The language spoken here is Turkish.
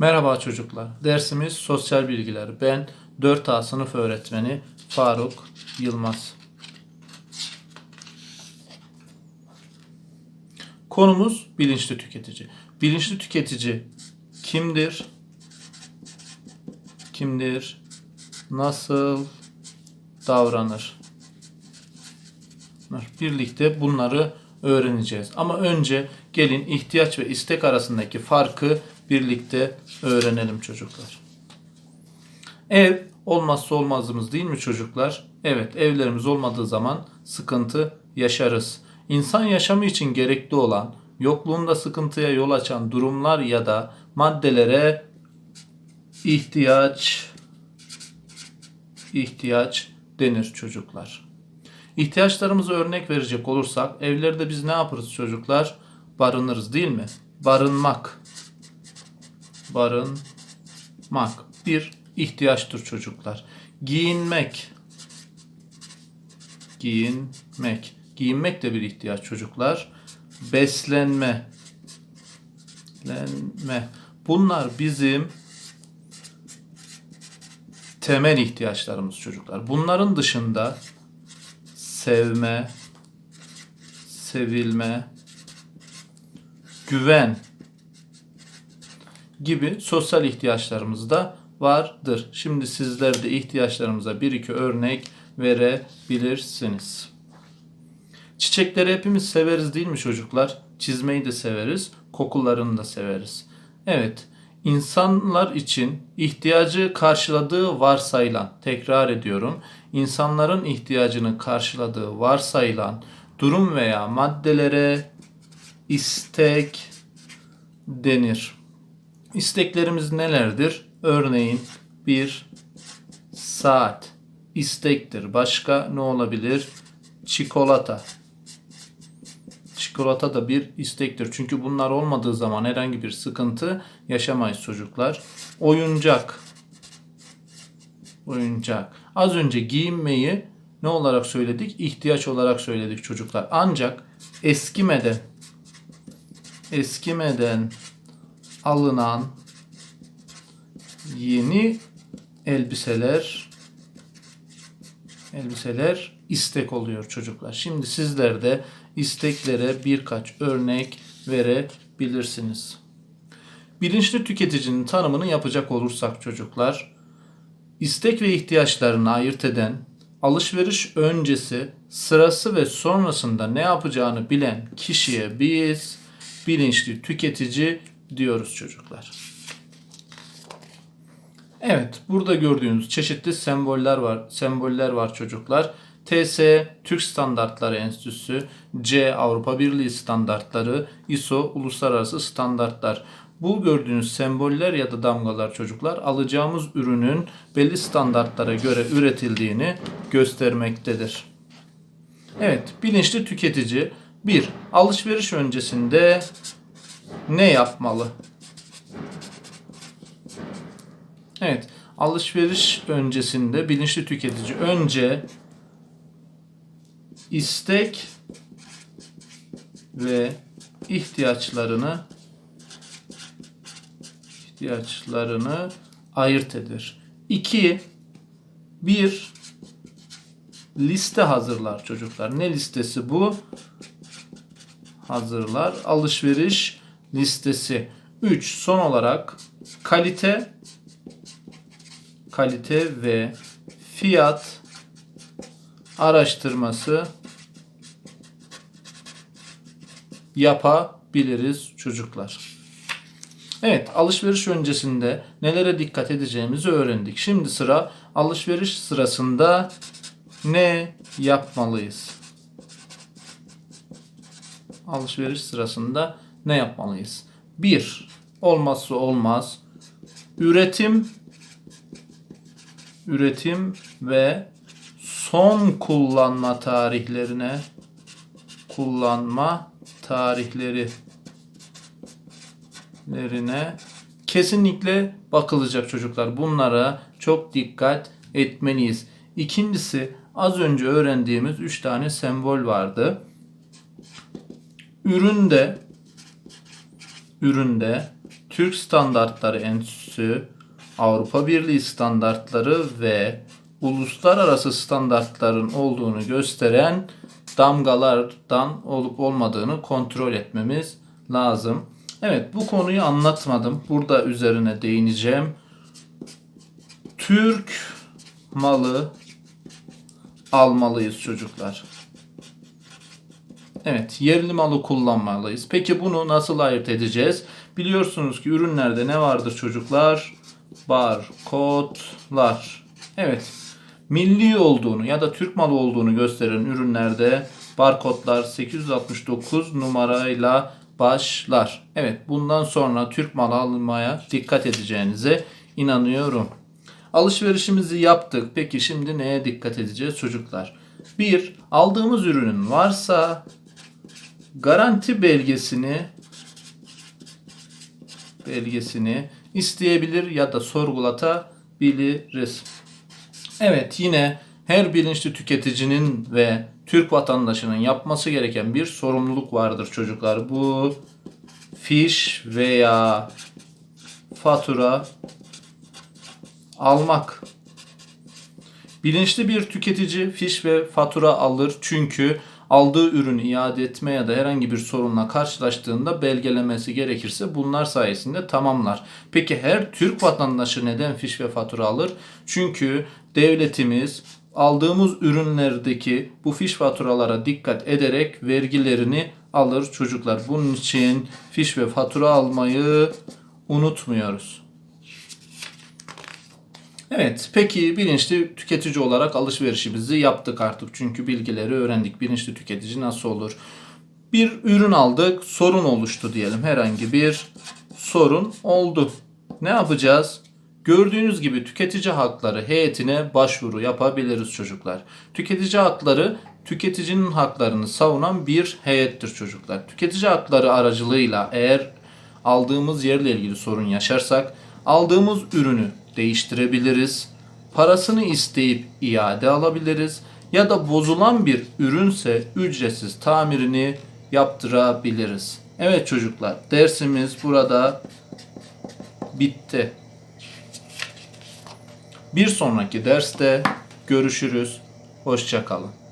Merhaba çocuklar. Dersimiz sosyal bilgiler. Ben 4A sınıf öğretmeni Faruk Yılmaz. Konumuz bilinçli tüketici. Bilinçli tüketici kimdir? Kimdir? Nasıl davranır? Birlikte bunları öğreneceğiz. Ama önce gelin ihtiyaç ve istek arasındaki farkı birlikte öğrenelim çocuklar. Ev olmazsa olmazımız değil mi çocuklar? Evet, evlerimiz olmadığı zaman sıkıntı yaşarız. İnsan yaşamı için gerekli olan, yokluğunda sıkıntıya yol açan durumlar ya da maddelere ihtiyaç ihtiyaç denir çocuklar. İhtiyaçlarımızı örnek verecek olursak evlerde biz ne yaparız çocuklar? Barınırız değil mi? Barınmak. Barınmak bir ihtiyaçtır çocuklar. Giyinmek. Giyinmek. Giyinmek de bir ihtiyaç çocuklar. Beslenme. Beslenme. Bunlar bizim temel ihtiyaçlarımız çocuklar. Bunların dışında sevme, sevilme, güven gibi sosyal ihtiyaçlarımız da vardır. Şimdi sizler de ihtiyaçlarımıza bir iki örnek verebilirsiniz. Çiçekleri hepimiz severiz değil mi çocuklar? Çizmeyi de severiz, kokularını da severiz. Evet, insanlar için ihtiyacı karşıladığı varsayılan, tekrar ediyorum, insanların ihtiyacını karşıladığı varsayılan durum veya maddelere istek denir. İsteklerimiz nelerdir? Örneğin bir saat istektir. Başka ne olabilir? Çikolata. Çikolata da bir istektir. Çünkü bunlar olmadığı zaman herhangi bir sıkıntı yaşamayız çocuklar. Oyuncak. Oyuncak. Az önce giyinmeyi ne olarak söyledik? İhtiyaç olarak söyledik çocuklar. Ancak eskimeden eskimeden alınan yeni elbiseler elbiseler istek oluyor çocuklar. Şimdi sizler de isteklere birkaç örnek verebilirsiniz. Bilinçli tüketicinin tanımını yapacak olursak çocuklar, istek ve ihtiyaçlarını ayırt eden, alışveriş öncesi, sırası ve sonrasında ne yapacağını bilen kişiye biz bilinçli tüketici diyoruz çocuklar. Evet, burada gördüğünüz çeşitli semboller var. Semboller var çocuklar. TS Türk Standartları Enstitüsü, C Avrupa Birliği standartları, ISO uluslararası standartlar. Bu gördüğünüz semboller ya da damgalar çocuklar alacağımız ürünün belli standartlara göre üretildiğini göstermektedir. Evet, bilinçli tüketici bir Alışveriş öncesinde ne yapmalı? Evet, alışveriş öncesinde bilinçli tüketici önce istek ve ihtiyaçlarını ihtiyaçlarını ayırt eder. 2 bir liste hazırlar çocuklar. Ne listesi bu? Hazırlar. Alışveriş listesi. 3 son olarak kalite kalite ve fiyat araştırması yapabiliriz çocuklar. Evet, alışveriş öncesinde nelere dikkat edeceğimizi öğrendik. Şimdi sıra alışveriş sırasında ne yapmalıyız? Alışveriş sırasında ne yapmalıyız? 1. Olmazsa olmaz. Üretim üretim ve son kullanma tarihlerine kullanma tarihleri lerine kesinlikle bakılacak çocuklar. Bunlara çok dikkat etmeliyiz. İkincisi az önce öğrendiğimiz 3 tane sembol vardı. Üründe üründe Türk Standartları Enstitüsü, Avrupa Birliği standartları ve uluslararası standartların olduğunu gösteren damgalardan olup olmadığını kontrol etmemiz lazım. Evet bu konuyu anlatmadım. Burada üzerine değineceğim. Türk malı almalıyız çocuklar. Evet, yerli malı kullanmalıyız. Peki bunu nasıl ayırt edeceğiz? Biliyorsunuz ki ürünlerde ne vardır çocuklar? Barkodlar. Evet, milli olduğunu ya da Türk malı olduğunu gösteren ürünlerde barkodlar 869 numarayla başlar. Evet, bundan sonra Türk malı almaya dikkat edeceğinize inanıyorum. Alışverişimizi yaptık. Peki şimdi neye dikkat edeceğiz çocuklar? Bir, aldığımız ürünün varsa garanti belgesini belgesini isteyebilir ya da sorgulatabiliriz. Evet yine her bilinçli tüketicinin ve Türk vatandaşının yapması gereken bir sorumluluk vardır çocuklar. Bu fiş veya fatura almak. Bilinçli bir tüketici fiş ve fatura alır çünkü aldığı ürünü iade etme ya da herhangi bir sorunla karşılaştığında belgelemesi gerekirse bunlar sayesinde tamamlar. Peki her Türk vatandaşı neden fiş ve fatura alır? Çünkü devletimiz aldığımız ürünlerdeki bu fiş faturalara dikkat ederek vergilerini alır çocuklar. Bunun için fiş ve fatura almayı unutmuyoruz. Evet, peki bilinçli tüketici olarak alışverişimizi yaptık artık. Çünkü bilgileri öğrendik. Bilinçli tüketici nasıl olur? Bir ürün aldık, sorun oluştu diyelim. Herhangi bir sorun oldu. Ne yapacağız? Gördüğünüz gibi tüketici hakları heyetine başvuru yapabiliriz çocuklar. Tüketici hakları tüketicinin haklarını savunan bir heyettir çocuklar. Tüketici hakları aracılığıyla eğer aldığımız yerle ilgili sorun yaşarsak aldığımız ürünü değiştirebiliriz. Parasını isteyip iade alabiliriz ya da bozulan bir ürünse ücretsiz tamirini yaptırabiliriz. Evet çocuklar dersimiz burada bitti. Bir sonraki derste görüşürüz. Hoşçakalın.